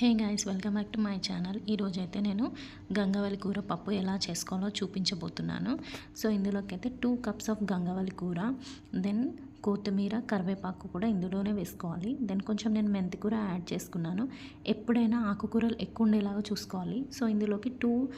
Hey guys welcome back to my channel. ఈరోజైతే నేను గంగవల్లి కూర పప్పు ఎలా చేసుకోవాలో చూపించబోతున్నాను. సో ఇందులోకి అయితే టూ కప్స్ ఆఫ్ గంగవల్లి కూర దెన్ కొత్తిమీర కరివేపాకు కూడా ఇందులోనే వేసుకోవాలి. దెన్ కొంచెం నేను మెంతికూర యాడ్ చేసుకున్నాను. ఎప్పుడైనా ఆకుకూరలు ఎక్కువ ఉండేలాగా చూసుకోవాలి. సో ఇందులోకి two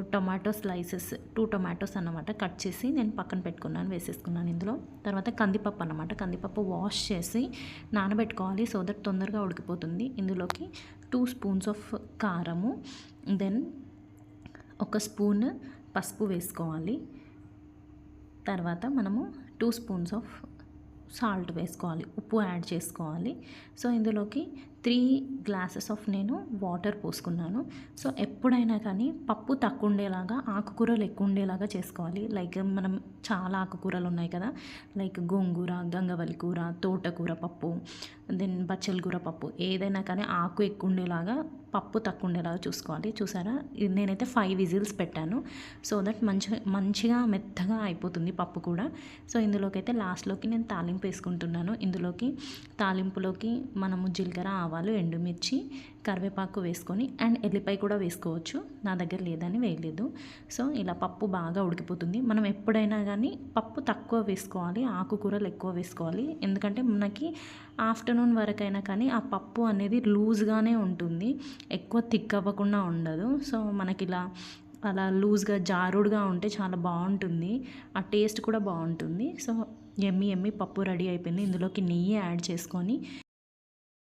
tomato slices two tomatoes అన్నమాట కట్ చేసి నేను పక్కన పెట్టుకున్నాను వేసేసుకున్నాను ఇందులో. తర్వాత కందిపప్పు అన్నమాట. కందిపప్పు వాష్ చేసి నానబెట్టుకోవాలి సో దట్ తొందరగా ఉడికిపోతుంది. ఇందులోకి టూ స్పూన్స్ ఆఫ్ కారము దెన్ ఒక స్పూన్ పసుపు వేసుకోవాలి. తర్వాత మనము టూ స్పూన్స్ ఆఫ్ సాల్ట్ వేసుకోవాలి ఉప్పు యాడ్ చేసుకోవాలి. సో ఇందులోకి త్రీ గ్లాసెస్ ఆఫ్ నేను వాటర్ పోసుకున్నాను. సో ఎప్పుడైనా కానీ పప్పు తక్కువ ఉండేలాగా ఆకుకూరలు ఎక్కువ ఉండేలాగా చేసుకోవాలి. లైక్ మనం చాలా ఆకుకూరలు ఉన్నాయి కదా. లైక్ గోంగూర గంగవల్లి కూర తోటకూర పప్పు దెన్ బచ్చల కూర పప్పు. ఏదైనా కానీ ఆకు ఎక్కువ ఉండేలాగా పప్పు తక్కువ ఉండేలాగా చూసుకోవాలి. చూసారా? నేనైతే ఫైవ్ విజిల్స్ పెట్టాను. సో దట్ మంచిగా మంచిగా మెత్తగా అయిపోతుంది పప్పు కూడా. సో ఇందులోకి అయితే లాస్ట్లోకి నేను తాలింపు వేసుకుంటున్నాను. ఇందులోకి తాలింపులోకి మనము జీలకర్ర ఆవాలు ఎండుమిర్చి కరివేపాకు వేసుకొని అండ్ ఎల్లిపాయ కూడా వేసుకోవచ్చు. నా దగ్గర లేదని వేయలేదు. సో ఇలా పప్పు బాగా ఉడికిపోతుంది. మనం ఎప్పుడైనా కానీ పప్పు తక్కువ వేసుకోవాలి ఆకుకూరలు ఎక్కువ వేసుకోవాలి. ఎందుకంటే మనకి ఆఫ్టర్నూన్ వరకైనా కానీ ఆ పప్పు అనేది లూజ్గానే ఉంటుంది. ఎక్కువ థిక్ అవ్వకుండా ఉండదు. సో మనకి ఇలా అలా లూజ్గా జారుడుగా ఉంటే చాలా బాగుంటుంది. ఆ టేస్ట్ కూడా బాగుంటుంది. సో ఎమ్మి ఎమ్మి పప్పు రెడీ అయిపోయింది. ఇందులోకి నెయ్యి యాడ్ చేసుకొని